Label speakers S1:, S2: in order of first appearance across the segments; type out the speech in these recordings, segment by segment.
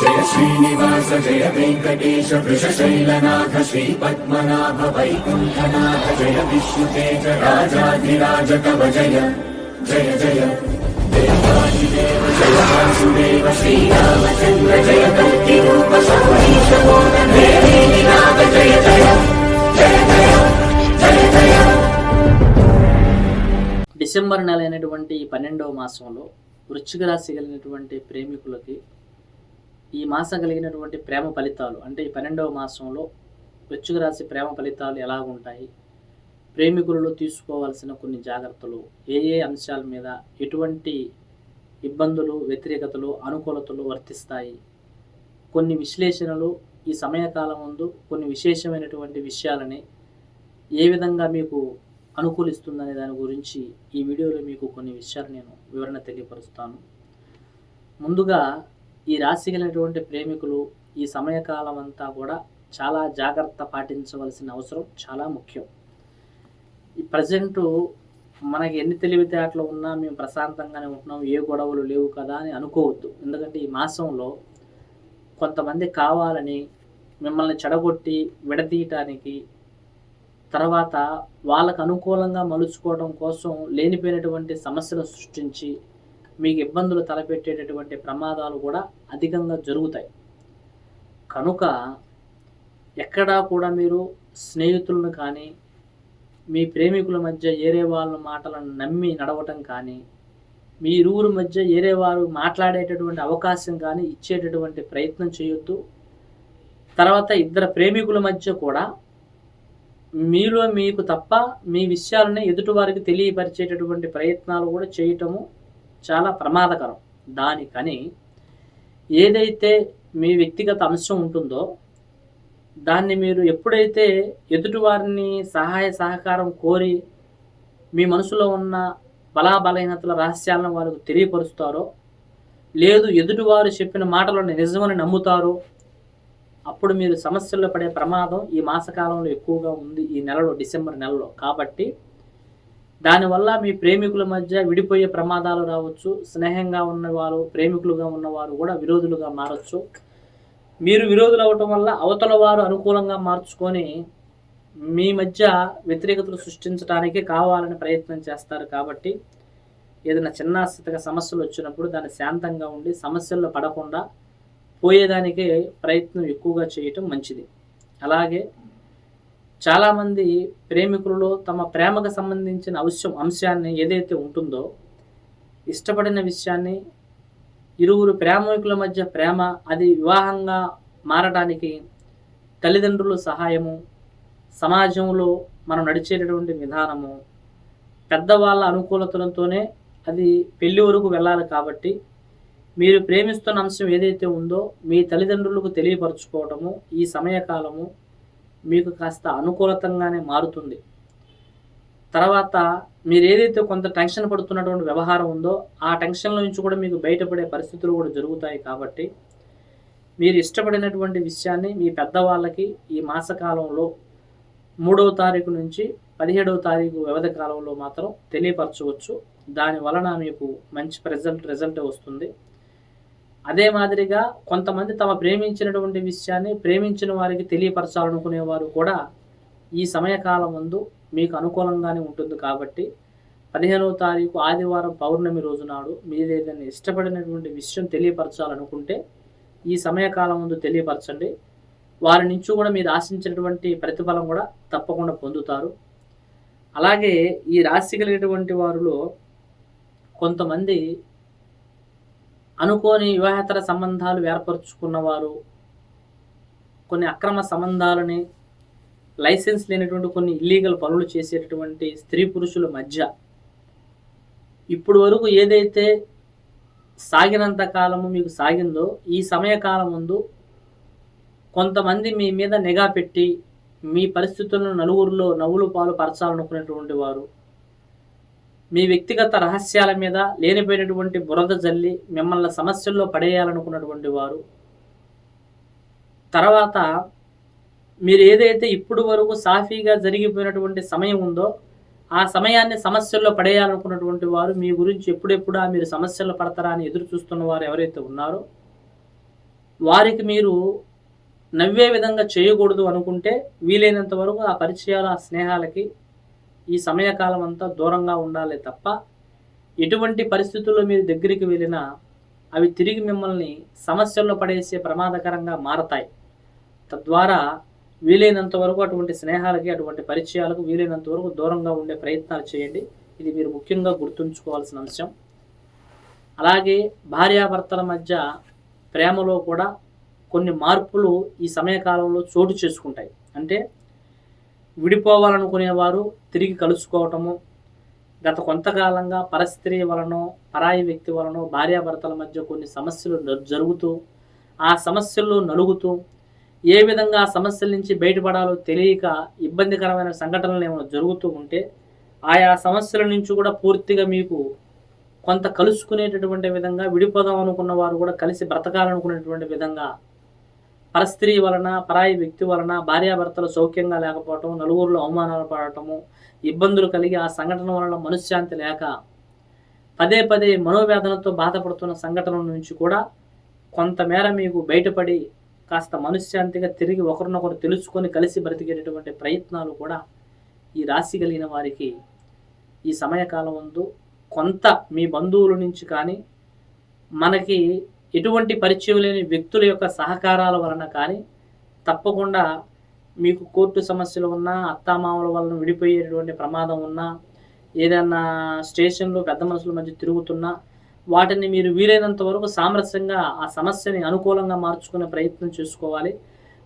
S1: జయ శ్రీనివాస జయ వెంకటేశ వృషశైలనాథ శ్రీ పద్మనాభ వైకుంఠనాథ జయ విష్ణుతేజ రాజాధిరాజ కవ జయ జయ జయ. దేవాదిదేవ జయ వాసుదేవ శ్రీరామచంద్ర జయ కల్కి రూప శౌరీశ నాథ జయ జయ జయ. జయ జయ జయ.
S2: డిసెంబర్ నెల అయినటువంటి ఈ పన్నెండవ మాసంలో వృశ్చిక రాశి కలిగినటువంటి ప్రేమికులకి ఈ మాసం కలిగినటువంటి ప్రేమ ఫలితాలు అంటే ఈ పన్నెండవ మాసంలో వృశ్చిక రాశి ప్రేమ ఫలితాలు ఎలా ఉంటాయి? ప్రేమికులలో తీసుకోవాల్సిన కొన్ని జాగ్రత్తలు ఏ ఏ అంశాల మీద ఎటువంటి ఇబ్బందులు వ్యతిరేకతలు అనుకూలతలు వర్తిస్తాయి? కొన్ని విశ్లేషణలు ఈ సమయకాలం ముందు కొన్ని విశేషమైనటువంటి విషయాలని ఏ విధంగా మీకు అనుకూలిస్తుందనే దాని గురించి ఈ వీడియోలో మీకు కొన్ని విషయాలు నేను వివరణ తెలియపరుస్తాను. ముందుగా ఈ రాశి కలిగినటువంటి ప్రేమికులు ఈ సమయకాలం అంతా కూడా చాలా జాగ్రత్త పాటించవలసిన అవసరం చాలా ముఖ్యం. ఈ ప్రజెంట్ మనకి ఎన్ని తెలివితేటలు ఉన్నా మేము ప్రశాంతంగానే ఉంటున్నాం ఏ గొడవలు లేవు కదా అని అనుకోవద్దు. ఎందుకంటే ఈ మాసంలో కొంతమంది కావాలని మిమ్మల్ని చెడగొట్టి విడదీయటానికి తర్వాత వాళ్ళకు అనుకూలంగా మలుచుకోవడం కోసం లేనిపోయినటువంటి సమస్యలు సృష్టించి మీకు ఇబ్బందులు తలపెట్టేటటువంటి ప్రమాదాలు కూడా అధికంగా జరుగుతాయి. కనుక ఎక్కడా కూడా మీరు స్నేహితులను కానీ మీ ప్రేమికుల మధ్య ఏరే వాళ్ళ మాటలను నమ్మి నడవటం కానీ మీ ఇరువురు మధ్య ఏరే వారు మాట్లాడేటటువంటి అవకాశం కానీ ఇచ్చేటటువంటి ప్రయత్నం చేయొద్దు. తర్వాత ఇద్దరు ప్రేమికుల మధ్య కూడా మీలో మీకు తప్ప మీ విషయాలని ఎదుటివారికి తెలియపరిచేటటువంటి ప్రయత్నాలు కూడా చేయటము చాలా ప్రమాదకరం. దానికని ఏదైతే మీ వ్యక్తిగత అంశం ఉంటుందో దాన్ని మీరు ఎప్పుడైతే ఎదుటివారిని సహాయ సహకారం కోరి మీ మనసులో ఉన్న బలాబలహీనతల రహస్యాలను వారికి తెలియపరుస్తారో లేదు ఎదుటివారు చెప్పిన మాటలను నిజమని నమ్ముతారో అప్పుడు మీరు సమస్యల్లో పడే ప్రమాదం ఈ మాసకాలంలో ఎక్కువగా ఉంది ఈ నెలలో డిసెంబర్ నెలలో. కాబట్టి దానివల్ల మీ ప్రేమికుల మధ్య విడిపోయే ప్రమాదాలు రావచ్చు స్నేహంగా ఉన్నవారు ప్రేమికులుగా ఉన్నవారు కూడా విరోధులుగా మారచ్చు. మీరు విరోధులు అవ్వటం వల్ల అవతల వారు అనుకూలంగా మార్చుకొని మీ మధ్య వ్యతిరేకతలు సృష్టించడానికి కావాలని ప్రయత్నం చేస్తారు కాబట్టి ఏదైనా చిన్నాస్థితిగా సమస్యలు వచ్చినప్పుడు దాన్ని శాంతంగా ఉండి సమస్యల్లో పడకుండా పోయేదానికే ప్రయత్నం ఎక్కువగా చేయటం మంచిది. అలాగే చాలామంది ప్రేమికులలో తమ ప్రేమకు సంబంధించిన అవశ్యం అంశాన్ని ఏదైతే ఉంటుందో ఇష్టపడిన విషయాన్ని ఇరువురు ప్రేమికుల మధ్య ప్రేమ అది వివాహంగా మారడానికి తల్లిదండ్రుల సహాయము సమాజంలో మనం నడిచేటటువంటి విధానము పెద్దవాళ్ళ అనుకూలతలతోనే అది పెళ్ళి వరకు వెళ్ళాలి కాబట్టి మీరు ప్రేమిస్తున్న అంశం ఏదైతే ఉందో మీ తల్లిదండ్రులకు తెలియపరచుకోవటము ఈ సమయకాలము మీకు కాస్త అనుకూలతంగానే మారుతుంది. తర్వాత మీరు ఏదైతే కొంత టెన్షన్ పడుతున్నటువంటి వ్యవహారం ఉందో ఆ టెన్షన్ల నుంచి కూడా మీకు బయటపడే పరిస్థితులు కూడా జరుగుతాయి కాబట్టి మీరు ఇష్టపడినటువంటి విషయాన్ని మీ పెద్దవాళ్ళకి ఈ మాసకాలంలో మూడవ తారీఖు నుంచి పదిహేడవ తారీఖు వ్యవధి కాలంలో మాత్రం తెలియపరచవచ్చు. దాని వలన మీకు మంచి రిజల్ట్ రిజల్ట్ వస్తుంది. అదే మాదిరిగా కొంతమంది తమ ప్రేమించినటువంటి విషయాన్ని ప్రేమించిన వారికి తెలియపరచాలనుకునేవారు కూడా ఈ సమయకాలం ముందు మీకు అనుకూలంగానే ఉంటుంది కాబట్టి పదిహేనవ తారీఖు ఆదివారం పౌర్ణమి రోజు నాడు మీరు ఏదైనా ఇష్టపడినటువంటి విషయం తెలియపరచాలనుకుంటే ఈ సమయకాలం ముందు తెలియపరచండి. వారి నుంచి కూడా మీరు ఆశించినటువంటి ప్రతిఫలం కూడా తప్పకుండా పొందుతారు. అలాగే ఈ రాశి కలిగినటువంటి వారిలో కొంతమంది అనుకోని వివాహేతర సంబంధాలు ఏర్పరచుకున్నవారు కొన్ని అక్రమ సంబంధాలని లైసెన్స్ లేనటువంటి కొన్ని ఇల్లీగల్ పనులు చేసేటటువంటి స్త్రీ పురుషుల మధ్య ఇప్పుడు వరకు ఏదైతే సాగినంత కాలము మీకు సాగిందో ఈ సమయకాలం ముందు కొంతమంది మీ మీద నిఘా పెట్టి మీ పరిస్థితులను నలుగురిలో నవ్వులు పాలు పరచాలనుకునేటువంటి వారు మీ వ్యక్తిగత రహస్యాల మీద లేనిపోయినటువంటి బురద జల్లి మిమ్మల్ని సమస్యల్లో పడేయాలనుకున్నటువంటి వారు. తర్వాత మీరు ఏదైతే ఇప్పుడు వరకు సాఫీగా జరిగిపోయినటువంటి సమయం ఉందో ఆ సమయాన్ని సమస్యల్లో పడేయాలనుకున్నటువంటి వారు మీ గురించి ఎప్పుడెప్పుడా మీరు సమస్యలు పడతారా అని ఎదురు చూస్తున్న వారు ఎవరైతే ఉన్నారో వారికి మీరు నవ్వే విధంగా చేయకూడదు అనుకుంటే వీలైనంత వరకు ఆ పరిచయాలు ఆ స్నేహాలకి ఈ సమయకాలం అంతా దూరంగా ఉండాలి తప్ప ఎటువంటి పరిస్థితుల్లో మీరు దగ్గరికి వెళ్ళినా అవి తిరిగి మిమ్మల్ని సమస్యల్లో పడేసే ప్రమాదకరంగా మారతాయి. తద్వారా వీలైనంత వరకు అటువంటి స్నేహాలకి అటువంటి పరిచయాలకు వీలైనంత వరకు దూరంగా ఉండే ప్రయత్నాలు చేయండి. ఇది మీరు ముఖ్యంగా గుర్తుంచుకోవాల్సిన అంశం. అలాగే భార్యాభర్తల మధ్య ప్రేమలో కూడా కొన్ని మార్పులు ఈ సమయకాలంలో చోటు చేసుకుంటాయి. అంటే విడిపోవాలనుకునేవారు తిరిగి కలుసుకోవటము. గత కొంతకాలంగా పరస్త్రీ వలనో పరాయి వ్యక్తి వలనో భార్యాభర్తల మధ్య కొన్ని సమస్యలు జరుగుతూ ఆ సమస్యల్లో నలుగుతూ ఏ విధంగా ఆ సమస్యల నుంచి బయటపడాలో తెలియక ఇబ్బందికరమైన సంఘటనలు ఏమైనా జరుగుతూ ఉంటే ఆయా సమస్యల నుంచి కూడా పూర్తిగా మీకు కొంత కలుసుకునేటటువంటి విధంగా విడిపోదాం అనుకున్న వారు కూడా కలిసి బ్రతకాలనుకునేటువంటి విధంగా పరస్త్రీ వలన పరాయి వ్యక్తి వలన భార్యాభర్తలు సౌఖ్యంగా లేకపోవటం నలుగురిలో అవమానాలు పడటము ఇబ్బందులు కలిగి ఆ సంఘటన వలన మనశ్శాంతి లేక పదే పదే మనోవేదనతో బాధపడుతున్న సంఘటనల నుంచి కూడా కొంతమేర మీకు బయటపడి కాస్త మనశ్శాంతిగా తిరిగి ఒకరినొకరు తెలుసుకొని కలిసి బ్రతికేటటువంటి ప్రయత్నాలు కూడా ఈ రాశి కలిగిన వారికి ఈ సమయకాలం ముందు కొంత మీ బంధువుల నుంచి కానీ మనకి ఎటువంటి పరిచయం లేని వ్యక్తుల యొక్క సహకారాల వలన కానీ తప్పకుండా మీకు కోర్టు సమస్యలు ఉన్నా అత్తామామల వలన విడిపోయేటువంటి ప్రమాదం ఉన్నా ఏదైనా స్టేషన్లో పెద్ద మనుషుల మధ్య తిరుగుతున్నా వాటిని మీరు వీలైనంత వరకు సామరస్యంగా ఆ సమస్యని అనుకూలంగా మార్చుకునే ప్రయత్నం చేసుకోవాలి.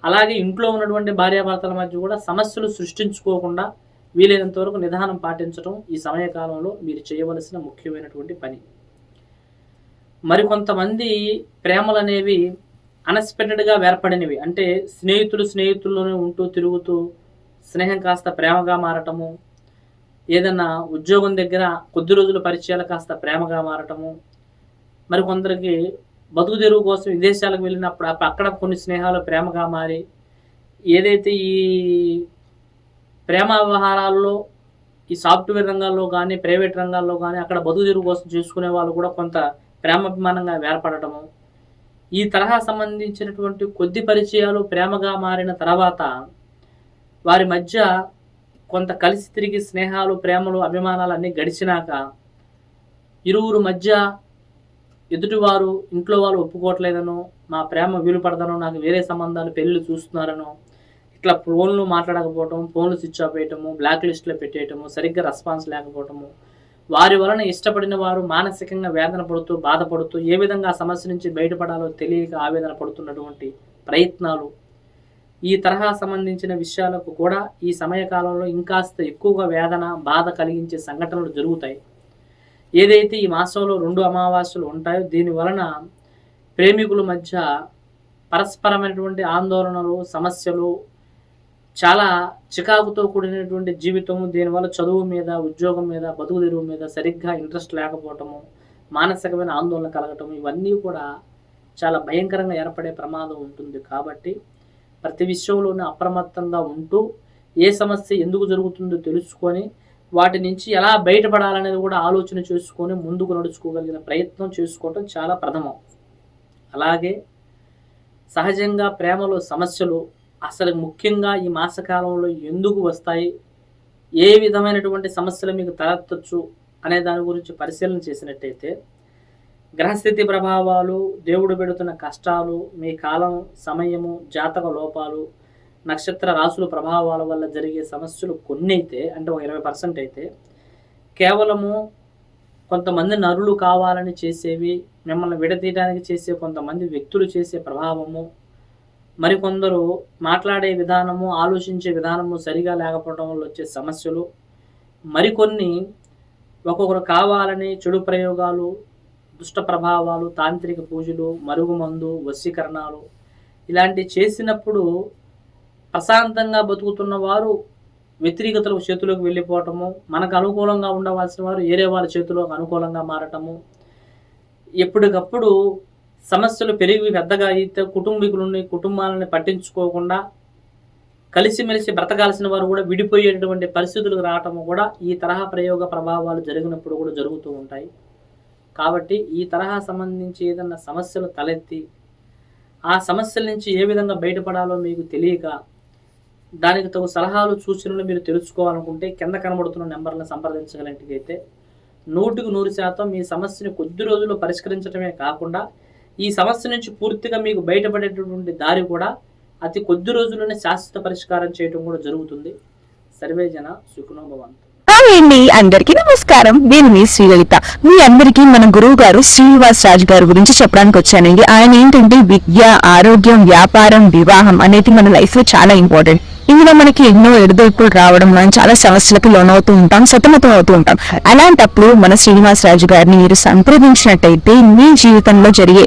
S2: అలాగే ఇంట్లో ఉన్నటువంటి భార్యాభర్తల మధ్య కూడా సమస్యలు సృష్టించుకోకుండా వీలైనంత వరకు నిదానం పాటించడం ఈ సమయకాలంలో మీరు చేయవలసిన ముఖ్యమైనటువంటి పని. మరికొంతమంది ప్రేమలు అనేవి అన్ఎక్స్పెక్టెడ్గా ఏర్పడినవి అంటే స్నేహితులు స్నేహితుల్లోనే ఉంటూ తిరుగుతూ స్నేహం కాస్త ప్రేమగా మారటము ఏదన్నా ఉద్యోగం దగ్గర కొద్ది రోజుల పరిచయాలు కాస్త ప్రేమగా మారటము మరి కొందరికి బతుకు తెరువు కోసం విదేశాలకు వెళ్ళినప్పుడు అక్కడ కొన్ని స్నేహాలు ప్రేమగా మారి ఏదైతే ఈ ప్రేమ వ్యవహారాల్లో ఈ సాఫ్ట్వేర్ రంగాల్లో కానీ ప్రైవేట్ రంగాల్లో కానీ అక్కడ బతుకు తెరువు కోసం చేసుకునే వాళ్ళు కూడా కొంత ప్రేమాభిమానంగా ఏర్పడటము ఈ తరహా సంబంధించినటువంటి కొద్ది పరిచయాలు ప్రేమగా మారిన తర్వాత వారి మధ్య కొంత కలిసి తిరిగి స్నేహాలు ప్రేమలు అభిమానాలన్నీ గడిచినాక ఇరువురు మధ్య ఎదుటివారు ఇంట్లో వాళ్ళు ఒప్పుకోవట్లేదనో మా ప్రేమ వీలుపడదనో నాకు వేరే సంబంధాలు పెళ్ళిళ్ళు చూస్తున్నారనో ఇట్లా ఫోన్లు మాట్లాడకపోవటం ఫోన్లు స్విచ్ ఆఫ్ వేయటము బ్లాక్ లిస్ట్లో పెట్టేయటము సరిగ్గా రెస్పాన్స్ లేకపోవటము వారి వలన ఇష్టపడిన వారు మానసికంగా వేదన పడుతూ బాధపడుతూ ఏ విధంగా ఆ సమస్య నుంచి బయటపడాలో తెలియక ఆవేదన పడుతున్నటువంటి ప్రయత్నాలు ఈ తరహా సంబంధించిన విషయాలకు కూడా ఈ సమయకాలంలో ఇంకాస్త ఎక్కువగా వేదన బాధ కలిగించే సంఘటనలు జరుగుతాయి. ఏదైతే ఈ మాసంలో రెండు అమావాస్యలు ఉంటాయో దీని వలన ప్రేమికుల మధ్య పరస్పరమైనటువంటి ఆందోళనలు సమస్యలు చాలా చికాకుతో కూడినటువంటి జీవితము దీనివల్ల చదువు మీద ఉద్యోగం మీద బతుకు తెరువు మీద సరిగ్గా ఇంట్రెస్ట్ లేకపోవటము మానసికమైన ఆందోళన కలగటం ఇవన్నీ కూడా చాలా భయంకరంగా ఏర్పడే ప్రమాదం ఉంటుంది. కాబట్టి ప్రతి విషయంలోనూ అప్రమత్తంగా ఉంటూ ఏ సమస్య ఎందుకు జరుగుతుందో తెలుసుకొని వాటి నుంచి ఎలా బయటపడాలనేది కూడా ఆలోచన చేసుకొని ముందుకు నడుచుకోగలిగిన ప్రయత్నం చేసుకోవటం చాలా ప్రథమం. అలాగే సహజంగా ప్రేమలో సమస్యలు అసలు ముఖ్యంగా ఈ మాసకాలంలో ఎందుకు వస్తాయి? ఏ విధమైనటువంటి సమస్యలు మీకు తలెత్తచ్చు అనే దాని గురించి పరిశీలన చేసినట్టయితే గ్రహస్థితి ప్రభావాలు దేవుడు పెడుతున్న కష్టాలు మీ కాలం సమయము జాతక లోపాలు నక్షత్ర రాసుల ప్రభావాల వల్ల జరిగే సమస్యలు కొన్ని అయితే అంటే ఒక ఇరవై పర్సెంట్ అయితే కేవలము కొంతమంది నరులు కావాలని చేసేవి మిమ్మల్ని విడతీయడానికి చేసే కొంతమంది వ్యక్తులు చేసే ప్రభావము మరికొందరు మాట్లాడే విధానము ఆలోచించే విధానము సరిగా లేకపోవడం వల్ల వచ్చే సమస్యలు. మరికొన్ని ఒక్కొక్కరు కావాలని చెడు ప్రయోగాలు దుష్ట ప్రభావాలు తాంత్రిక పూజలు మరుగుమందు వశీకరణాలు ఇలాంటివి చేసినప్పుడు ప్రశాంతంగా బతుకుతున్న వారు వ్యతిరేకతల చేతులకు వెళ్ళిపోవటము మనకు అనుకూలంగా ఉండవలసిన వారు వేరే వాళ్ళ చేతులకు అనుకూలంగా మారటము ఎప్పటికప్పుడు సమస్యలు పెరిగి పెద్దగా అయితే కుటుంబీకులని కుటుంబాలని పట్టించుకోకుండా కలిసిమెలిసి బ్రతకాల్సిన వారు కూడా విడిపోయేటటువంటి పరిస్థితులకు రావటము కూడా ఈ తరహా ప్రయోగ ప్రభావాలు జరిగినప్పుడు కూడా జరుగుతూ ఉంటాయి. కాబట్టి ఈ తరహా సంబంధించి ఏదన్నా సమస్యలు తలెత్తి ఆ సమస్యల నుంచి ఏ విధంగా బయటపడాలో మీకు తెలియక దానికి తగు సలహాలు సూచనలు మీరు తెలుసుకోవాలనుకుంటే కింద కనబడుతున్న నెంబర్లను సంప్రదించగలిగితే నూటికి నూరు శాతం మీ సమస్యని కొద్ది రోజుల్లో పరిష్కరించడమే కాకుండా ఈ సమస్య నుంచి పూర్తిగా మీకు బయటపడేటటువంటి దారి కూడా అతి కొద్ది రోజుల్లోనే శాశ్వత పరిష్కారం చేయడం కూడా జరుగుతుంది. సర్వే జన సుఖనోభవంతు.
S3: హాయ్ అండి అందరికి నమస్కారం. నేను మీ శ్రీలలిత. మీ అందరికీ మన గురువు గారు శ్రీనివాస్ రాజ్ గారి గురించి చెప్పడానికి వచ్చానండి. ఆయన ఏంటంటే విద్య ఆరోగ్యం వ్యాపారం వివాహం అనేది మన లైఫ్లో చాలా ఇంపార్టెంట్. ఇందులో మనకి ఎన్నో ఎడదొడుపులు రావడం మనం చాలా సమస్యలకు లోనవుతూ ఉంటాం సతమతం అవుతూ ఉంటాం. అలాంటప్పుడు మన శ్రీనివాస్ రాజు గారిని మీరు సంప్రదించినట్టయితే మీ జీవితంలో జరిగే